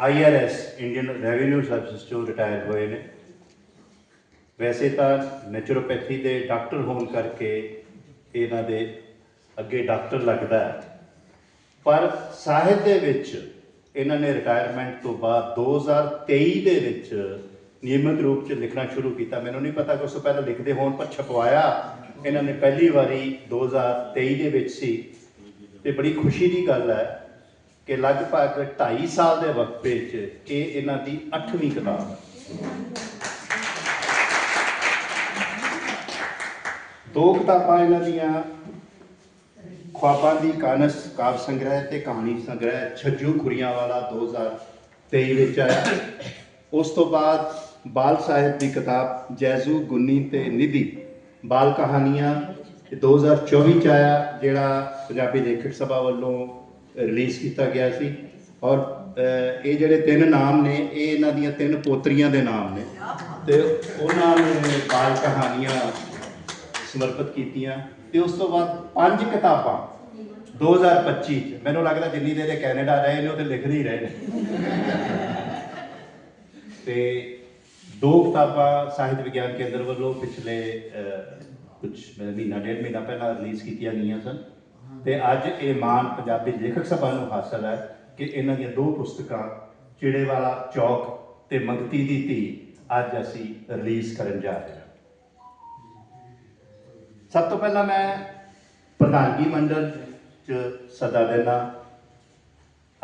IRS Indian revenue service ਚੋਂ retire ਹੋਏ ਨੇ। ਵੈਸੇ ਤਾਂ ਨੈਚੁਰੋਪੈਥੀ ਦੇ ਡਾਕਟਰ ਹੋਣ ਕਰਕੇ ਇਹਨਾਂ ਦੇ ਅੱਗੇ ਡਾਕਟਰ ਲੱਗਦਾ ਹੈ। ਪਰ ਸਾਹਿਤ ਦੇ ਵਿੱਚ ਇਹਨਾਂ ਨੇ ਰਿਟਾਇਰਮੈਂਟ ਤੋਂ ਬਾਅਦ 2023 ਦੇ ਵਿੱਚ ਨਿਯਮਿਤ ਰੂਪ 'ਚ ਲਿਖਣਾ ਸ਼ੁਰੂ ਕੀਤਾ। ਮੈਨੂੰ ਨਹੀਂ ਪਤਾ ਕਿ ਉਸ ਤੋਂ ਪਹਿਲਾਂ ਲਿਖਦੇ ਹੋਣ ਪਰ ਛਪਵਾਇਆ ਇਹਨਾਂ ਨੇ ਪਹਿਲੀ ਵਾਰੀ 2023 ਦੇ ਵਿੱਚ ਸੀ। ਤੇ ਬੜੀ ਖੁਸ਼ੀ ਦੀ ਗੱਲ ਹੈ ਕਿ ਲਗਭਗ 2.5 ਸਾਲ ਦੇ ਵਕਫੇ 'ਚ ਇਹ ਇਹਨਾਂ ਦੀ 8ਵੀਂ ਕਿਤਾਬ ਹੈ। ਦੋ ਕਿਤਾਬਾਂ ਇਹਨਾਂ ਦੀਆਂ, ਖੁਆਬਾਂ ਦੀ ਕਾਨਸ ਕਾਵ ਸੰਗ੍ਰਹਿ ਤੇ ਕਹਾਣੀ ਸੰਗ੍ਰਹਿ, ਛੱਜੂ ਖੁਰੀਆਂ ਵਾਲਾ 2023 ਵਿੱਚ ਆਇਆ। ਉਸ ਤੋਂ ਬਾਅਦ ਬਾਲ ਸਾਹਿਤ ਦੀ ਕਿਤਾਬ ਜੈਜ਼ੂ, ਗੁੰਨੀ ਤੇ ਨਿਧੀ, ਬਾਲ ਕਹਾਣੀਆਂ ਇਹ 2024 ਚ ਆਇਆ, ਜਿਹੜਾ ਪੰਜਾਬੀ ਲੇਖਕ ਸਭਾ ਵੱਲੋਂ ਰਿਲੀਜ਼ ਕੀਤਾ ਗਿਆ ਸੀ। ਔਰ ਇਹ ਜਿਹੜੇ ਤਿੰਨ ਨਾਮ ਨੇ, ਇਹ ਇਹਨਾਂ ਦੀਆਂ ਤਿੰਨ ਪੋਤਰੀਆਂ ਦੇ ਨਾਮ ਨੇ। ਤੇ ਉਹਨਾਂ ਨੇ ਬਾਲ ਕਹਾਣੀਆਂ ਸਮਰਪਿਤ ਕੀਤੀਆਂ। ਤੇ ਉਸ ਤੋਂ ਬਾਅਦ ਪੰਜ ਕਿਤਾਬਾਂ 2025 ਚ। ਮੈਨੂੰ ਲੱਗਦਾ ਜਿੰਨੀ ਦੇਰ ਇਹ ਕੈਨੇਡਾ ਰਹੇ ਨੇ, ਉਹ ਤੇ ਲਿਖਦੇ ਹੀ ਰਹੇ ਨੇ। ਤੇ ਦੋ ਕਿਤਾਬਾਂ ਸਾਹਿਤ ਵਿਗਿਆਨ ਕੇਂਦਰ ਵੱਲੋਂ ਪਿਛਲੇ ਕੁਝ ਮਹੀਨਾ, ਡੇਢ ਮਹੀਨਾ ਪਹਿਲਾਂ ਰਿਲੀਜ਼ ਕੀਤੀਆਂ ਗਈਆਂ ਸਨ। ਤੇ ਅੱਜ ਇਹ ਮਾਨ ਪੰਜਾਬੀ ਲੇਖਕ ਸਭਾ ਨੂੰ ਹਾਸਲ ਹੈ ਕਿ ਇਹਨਾਂ ਦੀਆਂ ਦੋ ਪੁਸਤਕਾਂ ਚਿੜੇ ਵਾਲਾ ਚੌਕ ਤੇ ਮੰਗਤੀ ਦੀ ਧੀ, ਅੱਜ ਅਸੀਂ ਰਿਲੀਜ਼ ਕਰਨ ਜਾ ਰਹੇ ਹਾਂ। ਸਭ ਤੋਂ ਪਹਿਲਾਂ ਮੈਂ ਪ੍ਰਧਾਨਗੀ ਮੰਡਲ ਚ ਸਦਾ ਦੇਣਾ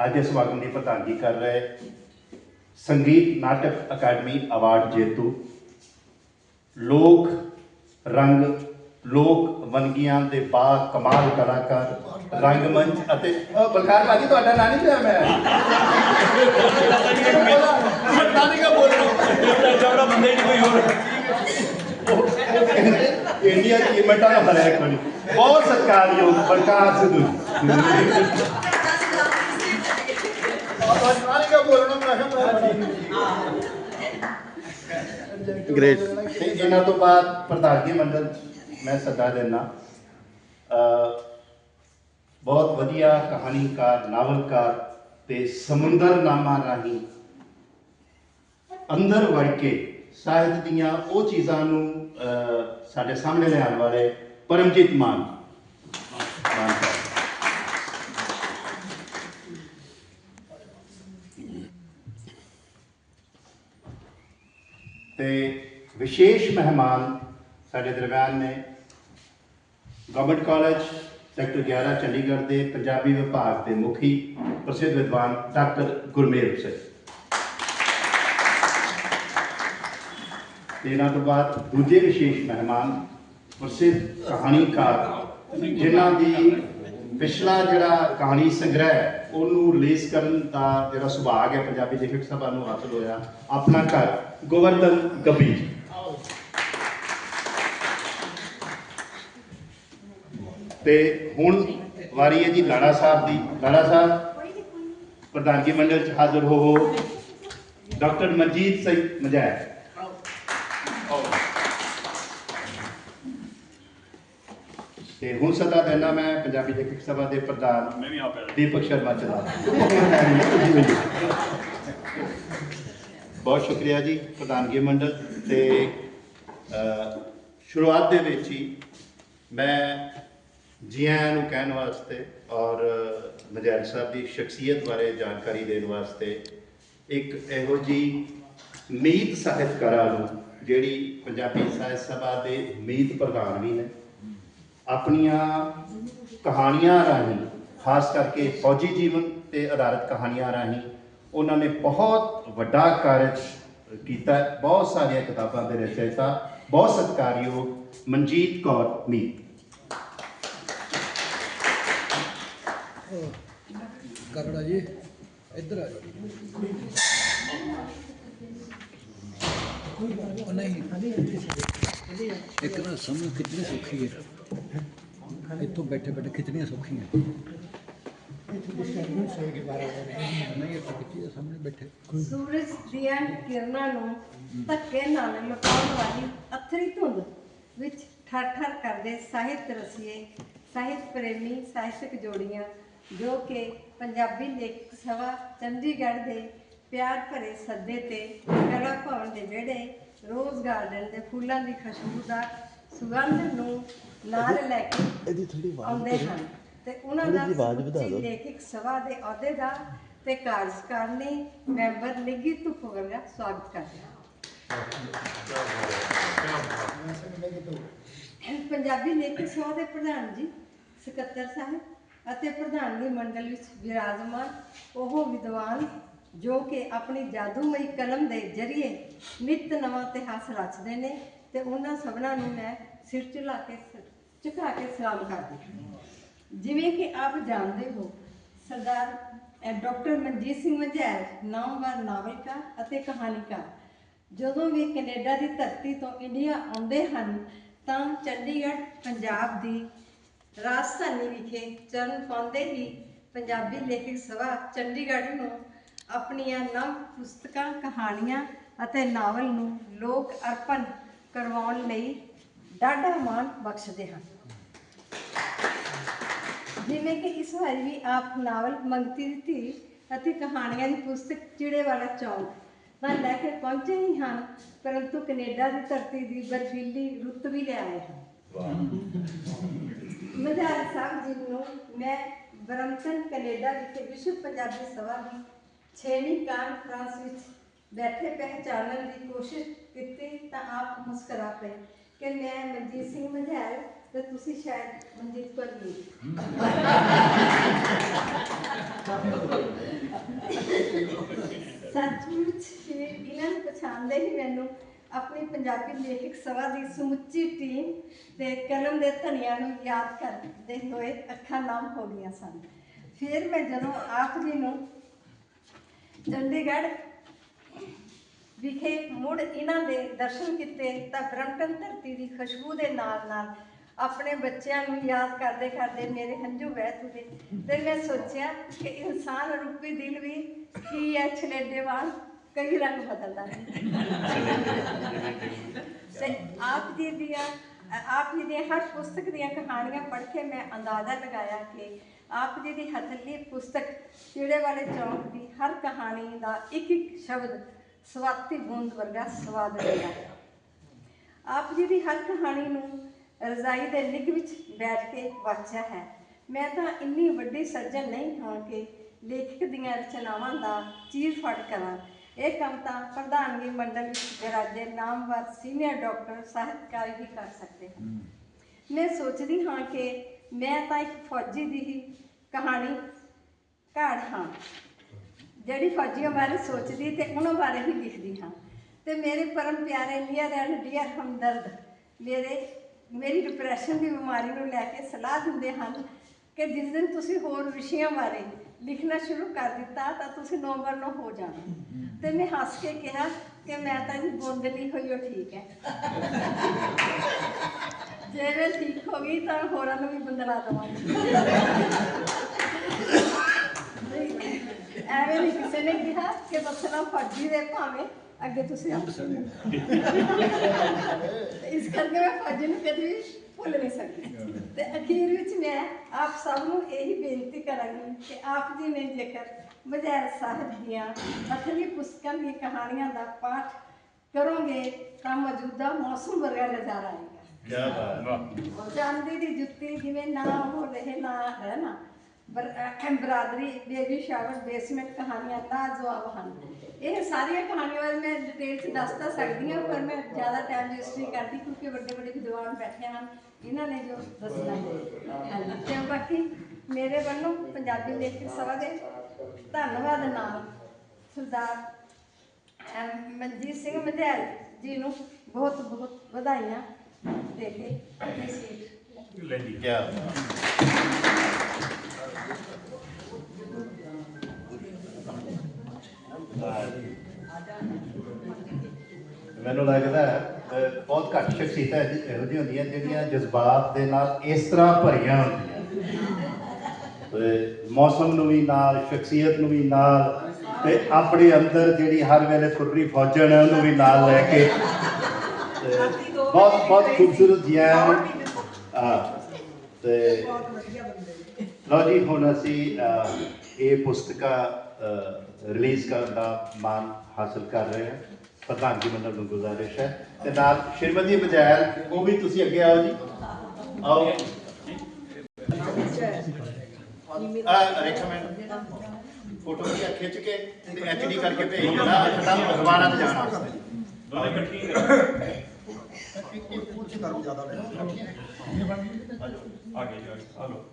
ਅੱਜ ਇਸ ਸਮਾਗਮ ਦੀ ਪ੍ਰਧਾਨਗੀ ਕਰ ਰਹੇ ਸੰਗੀਤ ਨਾਟਕ ਅਕੈਡਮੀ ਅਵਾਰਡ ਜੇਤੂ। ਲੋਕ ਰੰਗ ਲੋਕ ਵੰਨਗੀਆਂ ਦੇ ਬਾ ਕਮਾਲ ਕਲਾਕਾਰ ਰੰਗਮੰਚ ਅਤੇ ਬਲਕਾਰ ਭਾਜੀ ਤੁਹਾਡਾ ਨਾਂ ਨਹੀਂ ਲਿਆ ਮੈਂ। ਨਾਨੀ ਕਾ ਬੋਲ ਰਿਹਾ ਜਬੜਾ ਬੰਦੇ ਨਹੀਂ ਕੋਈ ਹੋਰ। ਇੰਡੀਆ ਦੀ ਇਮਟਾ ਦਾ ਹਰਿਆ ਕੋਈ। ਬਹੁਤ ਸਤਿਕਾਰਯੋਗ ਬਲਕਾਰ ਸਿੱਧੂ ਨਾਨੀ ਕਾ ਬੋਲਣਾ ਮੈਂ ਗ੍ਰੇਟ ਤੇ ਇਹਨਾਂ ਤੋਂ ਬਾਅਦ ਪ੍ਰਧਾਨਗੀ ਮੰਡਲ ਮੈਂ ਸੱਦਾ ਦੇਣਾ ਬਹੁਤ ਵਧੀਆ ਕਹਾਣੀਕਾਰ, ਨਾਵਲਕਾਰ ਤੇ ਸਮੁੰਦਰਨਾਮਾ ਰਾਹੀਂ ਅੰਦਰ ਵੜ ਕੇ ਸਾਹਿਤ ਦੀਆਂ ਉਹ ਚੀਜ਼ਾਂ ਨੂੰ ਸਾਡੇ ਸਾਹਮਣੇ ਲਿਆਉਣ ਵਾਲੇ ਪਰਮਜੀਤ ਮਾਨ ਮਾਨ। ਤੇ ਵਿਸ਼ੇਸ਼ ਮਹਿਮਾਨ ਸਾਡੇ ਦਰਮਿਆਨ ਨੇ ਗਵਰਨਮੈਂਟ ਕਾਲਜ ਸੈਕਟਰ 11 ਚੰਡੀਗੜ੍ਹ ਦੇ ਪੰਜਾਬੀ ਵਿਭਾਗ ਦੇ ਮੁਖੀ ਪ੍ਰਸਿੱਧ ਵਿਦਵਾਨ ਡਾਕਟਰ ਗੁਰਮੇਲ ਸਿੰਘ। ਤੇ ਇਹਨਾਂ ਤੋਂ ਬਾਅਦ ਦੂਜੇ ਵਿਸ਼ੇਸ਼ ਮਹਿਮਾਨ ਪ੍ਰਸਿੱਧ ਕਹਾਣੀਕਾਰ, ਜਿਨ੍ਹਾਂ ਦੀ ਪਿਛਲਾ ਜਿਹੜਾ ਕਹਾਣੀ ਸੰਗ੍ਰਹਿ ਉਹਨੂੰ ਰਿਲੀਜ਼ ਕਰਨ ਦਾ ਜਿਹੜਾ ਸੁਭਾਗ ਹੈ ਪੰਜਾਬੀ ਲੇਖਕ ਸਭਾ ਨੂੰ ਹਾਸਲ ਹੋਇਆ ਆਪਣਾ ਘਰ ਗੋਵਰਧਨ ਗੱਬੀ ਤੇ ਹੁਣ ਵਾਰੀ ਹੈ ਜੀ ਲਾੜਾ ਸਾਹਿਬ ਦੀ। ਲਾੜਾ ਸਾਹਿਬ ਪ੍ਰਧਾਨਗੀ ਮੰਡਲ ਚ ਹਾਜ਼ਰ ਹੋ ਡਾਕਟਰ ਮਨਜੀਤ ਸਿੰਘ ਮਜੈਦ ਤੇ ਹੁਣ ਸਦਾ ਦੇਣਾ ਮੈਂ ਪੰਜਾਬੀ ਲੇਖਕ ਸਭਾ ਦੇ ਪ੍ਰਧਾਨ ਮੈਂ ਵੀ ਦੀਪਕ ਸ਼ਰਮਾ ਚਲਾ। ਬਹੁਤ ਸ਼ੁਕਰੀਆ ਜੀ ਪ੍ਰਧਾਨਗੀ ਮੰਡਲ ਤੇ ਸ਼ੁਰੂਆਤ ਦੇ ਵਿੱਚ ਹੀ ਮੈਂ ਜੀ ਆਇਆਂ ਨੂੰ ਕਹਿਣ ਵਾਸਤੇ ਔਰ ਮਜੈਲ ਸਾਹਿਬ ਦੀ ਸ਼ਖਸੀਅਤ ਬਾਰੇ ਜਾਣਕਾਰੀ ਦੇਣ ਵਾਸਤੇ ਇੱਕ ਇਹੋ ਜੀ ਮੀਤ ਸਾਹਿਤਕਾਰਾਂ ਨੂੰ ਜਿਹੜੀ ਪੰਜਾਬੀ ਸਾਹਿਤ ਸਭਾ ਦੇ ਮੀਤ ਪ੍ਰਧਾਨ ਵੀ ਨੇ, ਆਪਣੀਆਂ ਕਹਾਣੀਆਂ ਰਾਹੀਂ, ਖਾਸ ਕਰਕੇ ਫੌਜੀ ਜੀਵਨ ਤੇ ਆਧਾਰਿਤ ਕਹਾਣੀਆਂ ਰਾਹੀਂ ਉਹਨਾਂ ਨੇ ਬਹੁਤ ਵੱਡਾ ਕਾਰਜ ਕੀਤਾ ਬਹੁਤ ਸਾਰੀਆਂ ਕਿਤਾਬਾਂ ਦੇ ਰਚయిਤਾ ਬਹੁਤ ਸਤਿਕਾਰਯੋਗ ਮਨਜੀਤ ਕੌਰ ਮੀਤ। ਕਰੜਾ ਜੀ, ਇੱਧਰ ਆ ਜਾਓ ਉਹ ਨਹੀਂ। ਇੱਕ ਨਾ ਸਮਝ ਕਿਤਨੀ ਸੌਖੀ ਹੈ। ਇੱਥੋਂ ਬੈਠੇ ਬੈਠੇ ਕਿਤਨੀਆਂ ਸੌਖੀਆਂ। ਸੂਰਜ ਦੀਆਂ ਕਿਰਨਾਂ ਨੂੰ ਧੱਕੇ ਨਾਲ ਲੁਕਾਉਣ ਵਾਲੀ ਅਥਰੀ ਧੁੰਦ ਵਿੱਚ ਠਰ ਠਰ ਕਰਦੇ ਸਾਹਿਤ ਰਸੀਏ, ਸਾਹਿਤ ਪ੍ਰੇਮੀ, ਸਾਹਿਤਕ ਜੋੜੀਆਂ ਜੋ ਕਿ ਪੰਜਾਬੀ ਲੇਖਕ ਸਭਾ ਚੰਡੀਗੜ੍ਹ ਦੇ ਪਿਆਰ ਭਰੇ ਸੱਦੇ ਤੇ ਕਲਾ ਭਵਨ ਦੇ ਵਿਹੜੇ ਰੋਜ਼ ਗਾਰਡਨ ਦੇ ਫੁੱਲਾਂ ਦੀ ਖੁਸ਼ਬੂਦਾਰ ਸੁਗੰਧ ਨੂੰ ਨਾਲ ਲੈ ਕੇ ਇਹਦੀ ਥੋੜੀ ਆਉਂਦੇ ਹਨ। ਤੇ ਉਹਨਾਂ ਦਾ ਸਮੁੱਚੀ ਲੇਖਕ ਸਭਾ ਦੇ ਅਹੁਦੇਦਾਰ ਤੇ ਕਾਰਜਕਾਰਨੀ ਮੈਂਬਰ ਨਿੱਗੀ ਧੁੱਪ ਵਰਗਾ ਸਵਾਗਤ ਕਰਦੇ ਹਾਂ। ਪੰਜਾਬੀ ਲੇਖਕ ਸਭਾ ਦੇ ਪ੍ਰਧਾਨ ਜੀ ਸਕੱਤਰ ਸਾਹਿਬ ਅਤੇ ਪ੍ਰਧਾਨਗੀ ਮੰਡਲ ਵਿੱਚ ਵਿਰਾਜਮਾਨ ਉਹ ਵਿਦਵਾਨ ਜੋ ਕਿ ਆਪਣੀ ਜਾਦੂਮਈ ਕਲਮ ਦੇ ਜ਼ਰੀਏ ਨਿਤ ਨਵਾਂ ਇਤਿਹਾਸ ਰਚਦੇ ਨੇ ਤੇ ਉਹਨਾਂ ਸਭਨਾਂ ਨੂੰ ਮੈਂ ਸਿਰ ਝੁਲਾ ਕੇ ਸ- ਝੁਕਾ ਕੇ ਸਲਾਮ ਕਰਦੀ ਹਾਂ। ਜਿਵੇਂ ਕਿ ਆਪ ਜਾਣਦੇ ਹੋ, ਸਰਦਾਰ ਡਾਕਟਰ ਮਨਜੀਤ ਸਿੰਘ ਮਝੈਲ, ਨਾਮਵਰ ਨਾਵਲਕਾਰ ਅਤੇ ਕਹਾਣੀਕਾਰ। ਜਦੋਂ ਵੀ ਕੈਨੇਡਾ ਦੀ ਧਰਤੀ ਤੋਂ ਇੰਡੀਆ ਆਉਂਦੇ ਹਨ, ਤਾਂ ਚੰਡੀਗੜ੍ਹ, ਪੰਜਾਬ ਦੀ ਰਾਜਧਾਨੀ ਵਿਖੇ ਚਰਨ ਪਾਉਂਦੇ ਹੀ ਪੰਜਾਬੀ ਲੇਖਕ ਸਭਾ ਚੰਡੀਗੜ੍ਹ ਨੂੰ ਆਪਣੀਆਂ ਨਵ ਪੁਸਤਕਾਂ, ਕਹਾਣੀਆਂ ਅਤੇ ਨਾਵਲ ਨੂੰ ਲੋਕ ਅਰਪਣ ਕਰਵਾਉਣ ਲਈ ਡਾਢਾ ਮਾਣ ਬਖਸ਼ਦੇ ਹਨ। ਜਿਵੇਂ ਕਿ ਇਸ ਵਾਰੀ ਵੀ ਆਪ ਨਾਵਲ ਮੰਗਤੀ ਦੀ ਧੀ ਅਤੇ ਕਹਾਣੀਆਂ ਦੀ ਪੁਸਤਕ ਚਿੜੇ ਵਾਲਾ ਚੌਂਕ ਤਾਂ ਲੈ ਕੇ ਪਹੁੰਚੇ ਹੀ ਹਨ, ਪਰੰਤੂ ਕੈਨੇਡਾ ਦੀ ਧਰਤੀ ਦੀ ਬਰਫੀਲੀ ਰੁੱਤ ਵੀ ਲੈ ਆਏ ਹਨ। ਮਧਾਰ ਸਾਹਿਬ ਜੀ ਨੂੰ ਮੈਂ ਬਰਮਟਨ, ਕੈਨੇਡਾ ਵਿਖੇ ਵਿਸ਼ਵ ਪੰਜਾਬੀ ਸਭਾ ਦੀ ਛੇਵੀਂ ਕਾਨਫਰੰਸ ਵਿੱਚ ਬੈਠੇ ਪਹਿਚਾਨਣ ਦੀ ਕੋਸ਼ਿਸ਼ ਕੀਤੀ ਤਾਂ ਆਪ ਮੁਸਕਰਾ ਪਏ ਕਿ ਮੈਂ ਮਨਜੀਤ ਸਿੰਘ ਮਝੈਲ ਤੇ ਤੁਸੀਂ ਸ਼ਾਇਦ ਮਨਜੀਤ ਕੌਰ ਜੀ ਸੱਚਮੁੱਚ ਇਹਨਾਂ ਨੂੰ ਪਛਾਣਦੇ ਹੀ ਮੈਨੂੰ ਆਪਣੀ ਪੰਜਾਬੀ ਲੇਖਕ ਸਭਾ ਦੀ ਸਮੁੱਚੀ ਟੀਮ ਤੇ ਕਲਮ ਦੇ ਧਨੀਆਂ ਨੂੰ ਯਾਦ ਕਰਦੇ ਹੋਏ ਅੱਖਾਂ ਨਾਮ ਹੋ ਗਈਆਂ ਸਨ। ਫਿਰ ਮੈਂ ਜਦੋਂ ਆਪ ਜੀ ਨੂੰ ਚੰਡੀਗੜ੍ਹ ਵਿਖੇ ਮੁੜ ਇਹਨਾਂ ਦੇ ਦਰਸ਼ਨ ਕੀਤੇ ਤਾਂ ਬ੍ਰਹਮਟਨ ਧਰਤੀ ਦੀ ਖੁਸ਼ਬੂ ਦੇ ਨਾਲ ਨਾਲ ਆਪਣੇ ਬੱਚਿਆਂ ਨੂੰ ਯਾਦ ਕਰਦੇ ਕਰਦੇ ਮੇਰੇ ਹੰਝੂ ਵਹਿ ਤੁਰੇ ਤੇ ਮੈਂ ਸੋਚਿਆ ਕਿ ਇਨਸਾਨ ਰੂਪੀ ਦਿਲ ਵੀ ਕੀ ਹੈ ਛਲੇਡੇ ਵਾਂਗ। ਕਈ ਰੰਗ ਬਦਲਦਾ ਹੈ। ਆਪ ਜੀ ਦੀਆਂ, ਆਪ ਜੀ ਦੀਆਂ ਹਰ ਪੁਸਤਕ ਦੀਆਂ ਕਹਾਣੀਆਂ ਪੜ੍ਹ ਕੇ ਮੈਂ ਅੰਦਾਜ਼ਾ ਲਗਾਇਆ ਕਿ ਆਪ ਜੀ ਦੀ ਹਥਲੀ ਪੁਸਤਕ ਚਿੜੇ ਵਾਲੇ ਚੌਂਕ ਦੀ ਹਰ ਕਹਾਣੀ ਦਾ ਇੱਕ ਇੱਕ ਸ਼ਬਦ ਸਵਾਤੀ ਬੂੰਦ ਵਰਗਾ ਸਵਾਦ ਦਿੰਦਾ ਹੈ। ਆਪ ਜੀ ਦੀ ਹਰ ਕਹਾਣੀ ਨੂੰ ਰਜ਼ਾਈ ਦੇ ਨਿੱਘ ਵਿੱਚ ਬੈਠ ਕੇ ਵਾਚਿਆ ਹੈ। ਮੈਂ ਤਾਂ ਇੰਨੀ ਵੱਡੀ ਸਰਜਨ ਨਹੀਂ ਹਾਂ ਕਿ ਲੇਖਕ ਦੀਆਂ ਰਚਨਾਵਾਂ ਦਾ ਚੀਰ ਫੜ ਕਰਾਂ। ਇਹ ਕੰਮ ਤਾਂ ਪ੍ਰਧਾਨਗੀ ਮੰਡਲ ਵਿੱਚ ਵਿਰਾਜੇ ਨਾਮਵਰ ਸੀਨੀਅਰ ਡਾਕਟਰ ਸਾਹਿਤਕਾਰ ਹੀ ਕਰ ਸਕਦੇ ਹਨ। ਮੈਂ ਸੋਚਦੀ ਹਾਂ ਕਿ ਮੈਂ ਤਾਂ ਇੱਕ ਫੌਜੀ ਦੀ ਹੀ ਕਹਾਣੀ ਘਾੜ ਹਾਂ। ਜਿਹੜੀ ਫੌਜੀਆਂ ਬਾਰੇ ਸੋਚਦੀ ਤੇ ਉਹਨਾਂ ਬਾਰੇ ਹੀ ਲਿਖਦੀ ਹਾਂ। ਤੇ ਮੇਰੇ ਪਰਮ ਪਿਆਰੇ ਨੀਅਰ ਐਂਡ ਡੀਅਰ ਹਮਦਰਦ ਮੇਰੇ ਮੇਰੀ ਡਿਪਰੈਸ਼ਨ ਦੀ ਬਿਮਾਰੀ ਨੂੰ ਲੈ ਕੇ ਸਲਾਹ ਦਿੰਦੇ ਹਨ ਕਿ ਜਿਸ ਦਿਨ ਤੁਸੀਂ ਹੋਰ ਵਿਸ਼ਿਆਂ ਬਾਰੇ ਲਿਖਣਾ ਸ਼ੁਰੂ ਕਰ ਦਿੱਤਾ ਤਾਂ ਤੁਸੀਂ ਨੰਬਰ ਨੂੰ ਹੋ ਜਾਣਾ। ਤੇ ਮੈਂ ਹੱਸ ਕੇ ਕਿਹਾ ਕਿ ਮੈਂ ਤਾਂ ਜੀ ਹੋਈ, ਉਹ ਠੀਕ ਹੈ। ਜੇ ਮੈਂ ਠੀਕ ਹੋ ਗਈ ਤਾਂ ਹੋਰਾਂ ਨੂੰ ਵੀ ਬੰਦਲਾ ਦਵਾਂਗੀ। ਐਵੇਂ ਨਹੀਂ ਕਿਸੇ ਨੇ ਕਿਹਾ ਕਿ ਬਸਣਾ ਫਰਜ਼ੀ ਦੇ ਭਾਵੇਂ ਅੱਗੇ ਤੁਸੀਂ ਆਪ ਇਸ ਕਰਕੇ ਮੈਂ ਫਰਜੀ ਨੂੰ ਕਦੇ ਵੀ ਭੁੱਲ ਨਹੀਂ ਸਕਦੀ। ਤੇ ਅਖੀਰ ਵਿੱਚ ਮੈਂ ਆਪ ਸਭ ਨੂੰ ਇਹੀ ਬੇਨਤੀ ਕਰਾਂਗੀ ਕਿ ਆਪ ਜੀ ਨੇ ਜੇਕਰ ਮਜੈਲ ਸਾਹਿਬ ਦੀਆਂ ਅਸਲੀ ਪੁਸਤਕਾਂ ਦੀਆਂ ਕਹਾਣੀਆਂ ਦਾ ਪਾਠ ਕਰੋਗੇ ਤਾਂ ਮੌਜੂਦਾ ਮੌਸਮ ਵਰਗਾ ਨਜ਼ਾਰਾ ਆਏਗਾ। ਕੀ ਬਾਤ। ਚਾਂਦੀ ਦੀ ਜੁੱਤੀ ਜਿਵੇਂ ਨਾ ਹੋ ਰਹੇ ਨਾ ਹੈ ਨਾ? ਐਮਬਰਾਦਰੀ ਬੇਬੀ ਸ਼ਾਵਰ ਬੇਸਮੈਂਟ ਕਹਾਣੀਆਂ ਲਾਜਵਾਬ ਹਨ। ਇਹ ਸਾਰੀਆਂ ਕਹਾਣੀਆਂ ਬਾਰੇ ਮੈਂ ਡਿਟੇਲ ਚ ਦੱਸ ਤਾਂ ਸਕਦੀ ਹਾਂ ਪਰ ਮੈਂ ਜ਼ਿਆਦਾ ਟਾਈਮ ਵੇਸਟ ਨਹੀਂ ਕਰਦੀ ਕਿਉਂਕਿ ਵੱਡੇ ਵੱਡੇ ਵਿਦਵਾਨ ਬੈਠੇ ਹਨ। ਇਹਨਾਂ ਨੇ ਜੋ ਦੱਸਣਾ ਹੈ। ਤੇ ਬਾਕੀ ਮੇਰੇ ਵੱਲੋਂ ਪੰਜਾਬੀ ਲੇਖਕ ਸਭਾ ਦੇ ਧੰਨਵਾਦ ਨਾਲ ਸਰਦਾਰ ਐਮ ਮਨਜੀਤ ਸਿੰਘ ਮਧਿਆਲ ਜੀ ਨੂੰ ਬਹੁਤ ਬਹੁਤ ਵਧਾਈਆਂ ਦੇ ਕੇ ਆਪਣੀ ਸੀਟ ਲੈ ਜੀ। ਕੀ ਬਾਤ ਮੈਨੂੰ ਲੱਗਦਾ ਬਹੁਤ ਘੱਟ ਸ਼ਖਸੀਅਤਾਂ ਇਹੋ ਜਿਹੀਆਂ ਹੁੰਦੀਆਂ ਜਿਹੜੀਆਂ ਜਜ਼ਬਾਤ ਦੇ ਨਾਲ ਇਸ ਤਰ੍ਹਾਂ ਭਰੀਆਂ ਹੁੰਦੀਆਂ। ਮੌਸਮ ਨੂੰ ਵੀ ਨਾਲ, ਸ਼ਖਸੀਅਤ ਨੂੰ ਵੀ ਨਾਲ ਤੇ ਆਪਣੇ ਅੰਦਰ ਜਿਹੜੀ ਹਰ ਵੇਲੇ ਫੁਰਰੀ ਫੌਜਣ ਹੈ ਉਹਨੂੰ ਵੀ ਨਾਲ ਲੈ ਕੇ ਤੇ ਬਹੁਤ ਬਹੁਤ ਖੂਬਸੂਰਤ ਜੀਆ ਆ ਤੇ ਲਓ ਜੀ, ਹੁਣ ਅਸੀਂ ਇਹ ਪੁਸਤਕਾਂ ਰਿਲੀਜ਼ ਕਰਨ ਦਾ ਮਾਣ ਹਾਸਲ ਕਰ ਰਹੇ ਹਾਂ। ਪ੍ਰਧਾਨਗੀ ਮੰਡਲ ਨੂੰ ਗੁਜ਼ਾਰਿਸ਼ ਹੈ ਤੇ ਨਾਲ ਸ਼੍ਰੀਮਤੀ ਬਜੈਲ ਉਹ ਵੀ ਤੁਸੀਂ ਅੱਗੇ ਆਓ ਜੀ। ਆਓ। ਆ ਰეკਮੈਂਡ ਫੋਟੋ ਵੀ ਖਿੱਚ ਕੇ ਤੇ ਐਚਡੀ ਕਰਕੇ ਭੇਜ ਦੇਣਾ ਤਾਂ ਅਖਬਾਰਾਂ 'ਚ ਜਾਣਾ। ਦੋਨੇ ਇਕੱਠੀ ਹੀ ਕਰਾਂਗੇ ਆ ਗਏ ਜੀ ਆ ਗਏ। ਆ ਲਓ।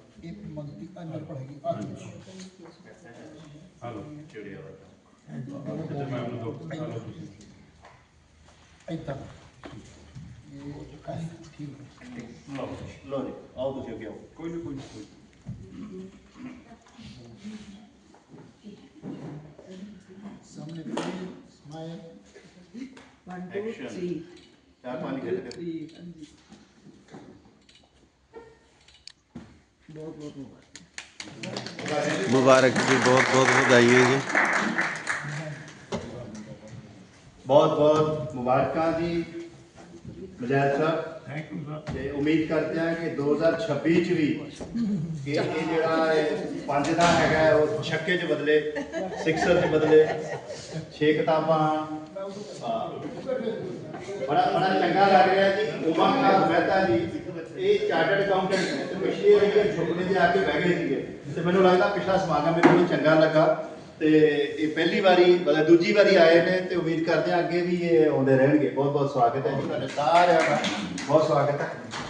ਆ ਲਓ ਇੱਧਰ ਮੈਂ ਉਹਨੂੰ ਦੋ ਆ ਲਓ ਤੁਸੀਂ। ਲਓ ਲੋ ਜੀ ਆਓ ਤੁਸੀਂ ਅੱਗੇ ਆਓ। ਕੋਈ ਨਹੀਂ ਕੋਈ ਨਹੀਂ ਕੋਈ ਐਕਸ਼ਨ ਚਾਰ ਪੰਜ ਖਿੱਚ ਕੇ ਮੁਬਾਰਕ ਜੀ ਬਹੁਤ ਬਹੁਤ ਵਧਾਈ ਹੈ ਜੀ ਬਹੁਤ ਬਹੁਤ ਮੁਬਾਰਕਾਂ ਜੀ Mujahid Sahib thank you sir ਤੇ ਉਮੀਦ ਕਰਦੇ ਹਾਂ ਕਿ 2026 ਚ ਵੀ ਕਿ ਇਹ ਜਿਹੜਾ ਇਹ ਪੰਜ ਦਾ ਹੈਗਾ ਹੈ, ਉਹ ਛੱਕੇ ਚ ਬਦਲੇ ਸਿਕਸਰ ਚ ਬਦਲੇ ਛੇ ਕਿਤਾਬਾਂ। ਬੜਾ ਬੜਾ ਚੰਗਾ ਲੱਗ ਰਿਹਾ ਜੀ। ਉਮਾ ਕਾ ਮਹਿਤਾ ਜੀ, ਇਹ ਚਾਰਟਰਡ ਅਕਾਊਂਟੈਂਟ ਨੇ ਤੇ ਪਿਛਲੇ ਜਿਹੜੇ ਛੁਪਨੇ ਦੇ ਆ ਕੇ ਬਹਿ ਗਏ ਸੀਗੇ। ਤੇ ਮੈਨੂੰ ਲੱਗਦਾ ਪਿਛਲਾ ਸਮਾਗਮ ਮੈਨੂੰ ਵੀ ਚੰਗਾ ਲੱਗਾ। ਤੇ ਇਹ ਪਹਿਲੀ ਵਾਰੀ, ਮਤਲਬ ਦੂਜੀ ਵਾਰੀ ਆਏ ਨੇ ਤੇ ਉਮੀਦ ਕਰਦੇ ਹਾਂ ਅੱਗੇ ਵੀ ਇਹ ਆਉਂਦੇ ਰਹਿਣਗੇ। ਬਹੁਤ ਬਹੁਤ ਸਵਾਗਤ ਹੈ ਜੀ ਤੁਹਾਡੇ ਸਾਰਿਆਂ ਦਾ। ਬਹੁਤ ਸਵਾਗਤ ਹੈ।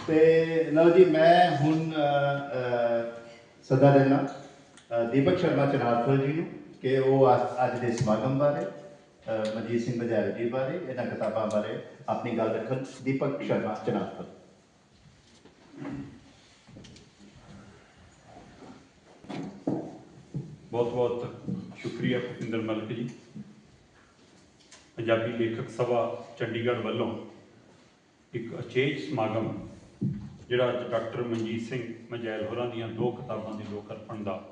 ਤੇ ਲਓ ਜੀ, ਮੈਂ ਹੁਣ ਸੱਦਾ ਦੇਣਾ ਦੀਪਕ ਸ਼ਰਮਾ ਚਨਾਰਪੁਰ ਜੀ ਨੂੰ। ਕਿ ਉਹ ਅੱਜ- ਦੇ ਸਮਾਗਮ ਬਾਰੇ ਮਨਜੀਤ ਸਿੰਘ ਬਜਾਜ ਜੀ ਬਾਰੇ, ਇਹਨਾਂ ਕਿਤਾਬਾਂ ਬਾਰੇ ਆਪਣੀ ਗੱਲ ਰੱਖਣ ਦੀਪਕ ਸ਼ਰਮਾ ਚਨਾਰਪੁਰ ਬਹੁਤ ਬਹੁਤ ਸ਼ੁਕਰੀਆ ਭੁਪਿੰਦਰ ਮਲਕ ਜੀ। ਪੰਜਾਬੀ ਲੇਖਕ ਸਭਾ ਚੰਡੀਗੜ੍ਹ ਵੱਲੋਂ ਇੱਕ ਅਚੇਜ ਸਮਾਗਮ, ਜਿਹੜਾ ਅੱਜ ਡਾਕਟਰ ਮਨਜੀਤ ਸਿੰਘ ਮਜੈਲ ਹੋਰਾਂ ਦੀਆਂ ਦੋ ਕਿਤਾਬਾਂ ਦੇ ਲੋਕ ਅਰਪਣ ਦਾ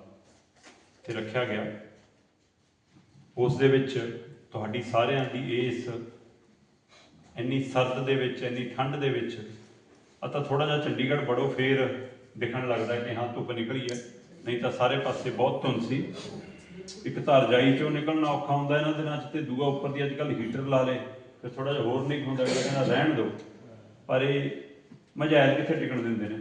ਤੇ ਰੱਖਿਆ ਗਿਆ। ਉਸ ਦੇ ਵਿੱਚ ਤੁਹਾਡੀ ਸਾਰਿਆਂ ਦੀ ਇਸ ਇੰਨੀ ਸਰਦ ਦੇ ਵਿੱਚ, ਇੰਨੀ ਠੰਡ ਦੇ ਵਿੱਚ ਅਤਾ ਥੋੜਾ ਜਿਹਾ ਚੰਡੀਗੜ੍ਹ ਬੜੋ ਫੇਰ ਦਿਖਣ ਲੱਗਦਾ ਕਿ ਹਾਂ, ਧੁੱਪ ਨਿਕਲੀ ਹੈ। ਨਹੀਂ ਤਾਂ ਸਾਰੇ ਪਾਸੇ ਬਹੁਤ ਧੁੰਦ ਸੀ। ਇੱਕ ਤਾਂ ਰਜਾਈ ਚੋਂ ਨਿਕਲਣਾ ਔਖਾ ਹੁੰਦਾ, ਇਹਨਾਂ ਦਿਨਾਂ 'ਚ ਤੇ ਦੂਆ ਉੱਪਰ ਦੀ ਅੱਜ ਕੱਲ੍ਹ ਹੀਟਰ ਲਾ ਲੇ ਫਿਰ ਥੋੜਾ ਜਿਹਾ ਹੋਰ ਨਹੀਂ ਹੁੰਦਾ ਅਗਲਾ ਕਹਿੰਦਾ ਰਹਿਣ ਦਿਓ। ਪਰ ਇਹ ਮਜਾਇਲ ਕਿੱਥੇ ਟਿਕਣ ਦਿੰਦੇ ਨੇ?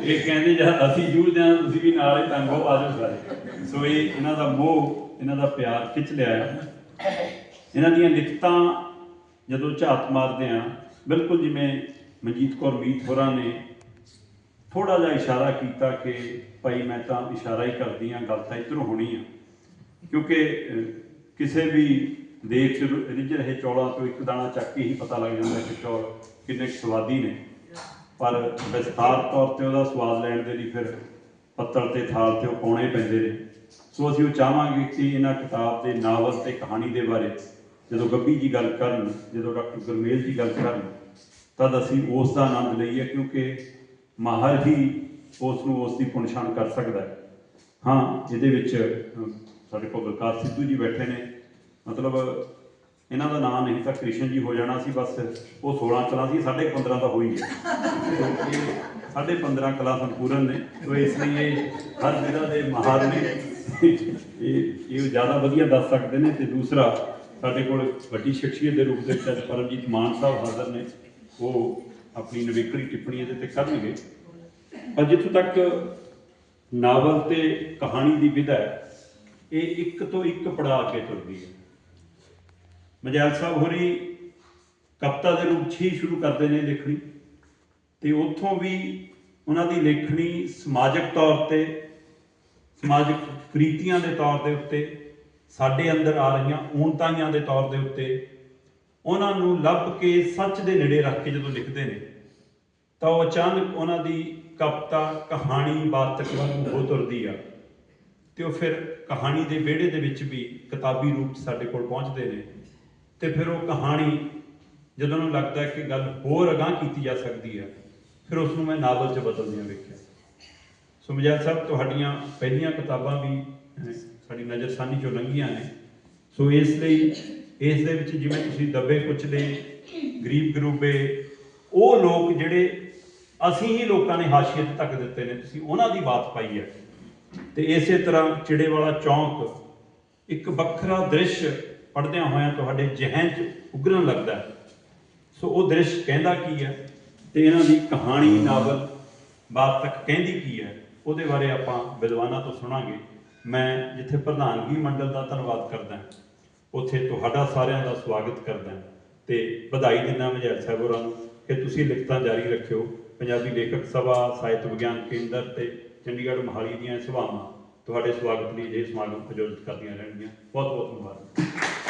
ਇਹ- ਕਹਿੰਦੇ ਜਦ ਅਸੀਂ ਜੂਝਦੇ ਹਾਂ ਤੁਸੀਂ ਵੀ ਨਾਲ ਹੀ ਤੰਗੋ ਆ ਜਾਓ ਸਾਰੇ। ਸੋ ਇਹ ਇਹਨਾਂ ਦਾ ਮੋਹ, ਇਹਨਾਂ ਦਾ ਪਿਆਰ ਖਿੱਚ ਲਿਆ ਇਹਨਾਂ ਦੀਆਂ ਲਿਖਤਾਂ ਜਦੋਂ ਝਾਤ ਮਾਰਦੇ ਆ ਬਿਲਕੁਲ ਜਿਵੇਂ ਮਨਜੀਤ ਕੌਰ ਮੀਤ ਹੋਰਾਂ ਨੇ ਥੋੜਾ ਜਿਹਾ ਇਸ਼ਾਰਾ ਕੀਤਾ ਕਿ ਭਾਈ ਮੈਂ ਤਾਂ ਇਸ਼ਾਰਾ ਹੀ ਕਰਦੀ ਆ ਗੱਲ ਤਾਂ ਇੱਧਰੋਂ ਹੋਣੀ ਆ। ਕਿਉਂਕਿ ਕਿਸੇ ਵੀ ਦੇਸ਼ 'ਚ ਰਿੱਝ ਰਹੇ ਚੌਲਾਂ ਤੋਂ ਇੱਕ ਦਾਣਾ ਚੱਕ ਕੇ ਹੀ ਪਤਾ ਲੱਗ ਜਾਂਦਾ ਕਿ ਚੌਲ ਕਿੰਨੇ ਕੁ ਸਵਾਦੀ ਨੇ। ਪਰ ਵਿਸਥਾਰ ਤੌਰ ਤੇ ਉਹਦਾ ਸਵਾਦ ਲੈਣ ਦੇ ਲਈ ਫਿਰ ਪੱਤਲ ਤੇ ਥਾਲ ਤੇ ਉਹ ਪਾਉਣੇ ਪੈਂਦੇ ਨੇ। ਸੋ ਅਸੀਂ ਉਹ ਚਾਹਾਂਗੇ ਕਿ ਇਹਨਾਂ ਕਿਤਾਬ ਦੇ ਨਾਵਲ ਤੇ ਕਹਾਣੀ ਦੇ ਬਾਰੇ ਜਦੋਂ ਗੱਬੀ ਜੀ ਗੱਲ ਕਰਨ, ਜਦੋਂ ਡਾਕਟਰ ਗੁਰਮੇਲ ਜੀ ਗੱਲ ਕਰਨ, ਤਦ ਅਸੀਂ ਉਸ ਦਾ ਆਨੰਦ ਲਈਏ ਕਿਉਂਕਿ ਮਾਹਰ ਹੀ ਉਸ ਨੂੰ ਉਸ ਦੀ ਪਛਾਣ ਕਰ ਸਕਦਾ ਹੈ। ਹਾਂ ਇਹਦੇ ਵਿੱਚ ਸਾਡੇ ਕੋਲ ਵਿਕਾਸ ਸਿੱਧੂ ਜੀ ਬੈਠੇ ਨੇ। ਮਤਲਬ ਇਹਨਾਂ ਦਾ ਨਾਂ ਨਹੀਂ ਤਾਂ ਕ੍ਰਿਸ਼ਨ ਜੀ ਹੋ ਜਾਣਾ ਸੀ, ਬਸ ਉਹ 16 ਕਲਾ ਸੀ, ਸਾਢੇ 15 ਤਾਂ ਹੋ ਹੀ ਗਿਆ ਸਾਢੇ 15 ਕਲਾ ਸੰਪੂਰਨ ਨੇ ਸੋ ਇਸ ਲਈ ਇਹ ਹਰ ਜ਼ਿਲ੍ਹਾ ਦੇ ਮਹਾਰ ਨੇ। ਇਹ ਇਹ ਜ਼ਿਆਦਾ ਵਧੀਆ ਦੱਸ ਸਕਦੇ ਨੇ, ਤੇ ਦੂਸਰਾ ਸਾਡੇ ਕੋਲ ਵੱਡੀ ਸ਼ਖਸੀਅਤ ਦੇ ਰੂਪ ਦੇ ਵਿੱਚ ਪਰਮਜੀਤ ਮਾਨ ਸਾਹਿਬ ਹਾਜ਼ਰ ਨੇ। ਉਹ ਆਪਣੀ ਨਵੇਕਰੀ ਟਿੱਪਣੀ ਇਹਦੇ ਤੇ ਕਰਨਗੇ। ਪਰ ਜਿੱਥੋਂ ਤੱਕ ਨਾਵਲ ਤੇ ਕਹਾਣੀ ਦੀ ਵਿਧਾ ਹੈ, ਇਹ ਇੱਕ ਤੋਂ ਇੱਕ ਪੜਾਅ ਕੇ ਤੁਰਦੀ ਹੈ। ਮਜੈਲ ਸਾਹਿਬ ਹੋਰੀ ਕਵਿਤਾ ਦੇ ਰੂਪ 'ਚ ਹੀ ਸ਼ੁਰੂ ਕਰਦੇ ਨੇ ਲਿਖਣੀ। ਤੇ ਉੱਥੋਂ ਵੀ ਉਹਨਾਂ ਦੀ ਲੇਖਣੀ ਸਮਾਜਿਕ ਤੌਰ ਤੇ, ਸਮਾਜਿਕ ਕ੍ਰੀਤੀਆਂ ਦੇ ਤੌਰ ਦੇ ਉੱਤੇ, ਸਾਡੇ ਅੰਦਰ ਆ ਰਹੀਆਂ ਊਣਤਾਈਆਂ ਦੇ ਤੌਰ ਦੇ ਉੱਤੇ, ਉਹਨਾਂ ਨੂੰ ਲੱਭ ਕੇ ਸੱਚ ਦੇ ਨੇੜੇ ਰੱਖ ਕੇ ਜਦੋਂ ਲਿਖਦੇ ਨੇ, ਤਾਂ ਉਹ ਅਚਾਨਕ ਉਹਨਾਂ ਦੀ ਕਵਿਤਾ, ਕਹਾਣੀ, ਵਾਰਤਕ ਵੱਲ ਹੋ ਤੁਰਦੀ ਆ। ਤੇ ਉਹ ਫਿਰ ਕਹਾਣੀ ਦੇ ਵਿਹੜੇ ਦੇ ਵਿੱਚ ਵੀ ਕਿਤਾਬੀ ਰੂਪ 'ਚ ਸਾਡੇ ਕੋਲ ਪਹੁੰਚਦੇ ਨੇ। ਤੇ ਫਿਰ ਉਹ ਕਹਾਣੀ ਜਦੋਂ ਨੂੰ ਲੱਗਦਾ ਕਿ ਗੱਲ ਹੋਰ ਅਗਾਂਹ ਕੀਤੀ ਜਾ ਸਕਦੀ ਹੈ, ਫਿਰ ਉਸ ਨੂੰ ਮੈਂ ਨਾਵਲ 'ਚ ਬਦਲਦਿਆਂ ਵੇਖਿਆ। ਸੋ ਮਜਾਦ ਸਾਹਿਬ, ਤੁਹਾਡੀਆਂ ਪਹਿਲੀਆਂ ਕਿਤਾਬਾਂ ਵੀ ਸਾਡੀ ਨਜ਼ਰਸਾਨੀ ਚੋਂ ਲੰਘੀਆਂ ਨੇ। ਸੋ ਇਸ ਲਈ, ਇਸ ਦੇ ਵਿੱਚ ਜਿਵੇਂ ਤੁਸੀਂ ਦੱਬੇ ਕੁਚਲੇ, ਗਰੀਬ ਗਰੂਬੇ, ਉਹ ਲੋਕ ਜਿਹੜੇ ਅਸੀਂ ਹੀ ਲੋਕਾਂ ਨੇ ਹਾਸ਼ੀਅਤ ਤੱਕ ਦਿੱਤੇ ਨੇ, ਤੁਸੀਂ ਉਹਨਾਂ ਦੀ ਬਾਤ ਪਾਈ ਹੈ। ਤੇ ਇਸੇ ਤਰ੍ਹਾਂ ਚਿੜੇ ਵਾਲਾ ਚੌਂਕ, ਇੱਕ ਵੱਖਰਾ ਦ੍ਰਿਸ਼ ਪੜਦਿਆਂ ਹੋਇਆਂ ਤੁਹਾਡੇ ਜ਼ਿਹਨ 'ਚ ਉਗਰਨ ਲੱਗਦਾ ਸੋ ਉਹ ਦ੍ਰਿਸ਼ ਕਹਿੰਦਾ ਕੀ ਹੈ ਤੇ ਇਹਨਾਂ ਦੀ ਕਹਾਣੀ ਨਾਵਲ ਬਾਤ ਤੱਕ ਕਹਿੰਦੀ ਕੀ ਹੈ, ਉਹਦੇ ਬਾਰੇ ਆਪਾਂ ਵਿਦਵਾਨਾਂ ਤੋਂ ਸੁਣਾਂਗੇ। ਮੈਂ ਜਿੱਥੇ ਪ੍ਰਧਾਨਗੀ ਮੰਡਲ ਦਾ ਧੰਨਵਾਦ ਕਰਦਾ ਉੱਥੇ ਤੁਹਾਡਾ ਸਾਰਿਆਂ ਦਾ ਸਵਾਗਤ ਕਰਦਾ ਹਾਂ ਤੇ ਵਧਾਈ ਦਿੰਦਾ ਮਜੈਲ ਸਾਹਿਬ ਹੋਰਾਂ ਨੂੰ ਕਿ ਤੁਸੀਂ ਲਿਖਤਾਂ ਜਾਰੀ ਰੱਖਿਓ। ਪੰਜਾਬੀ ਲੇਖਕ ਸਭਾ, ਸਾਹਿਤ ਵਿਗਿਆਨ ਕੇਂਦਰ ਤੇ ਚੰਡੀਗੜ੍ਹ ਮੋਹਾਲੀ ਦੀਆਂ ਸਭਾਵਾਂ ਤੁਹਾਡੇ ਸਵਾਗਤ ਲਈ ਇਹ ਸਮਾਗਮ ਆਯੋਜਿਤ ਕਰਦੀਆਂ ਰਹਿਣਗੀਆਂ। ਬਹੁਤ ਬਹੁਤ ਧੰਨਵਾਦ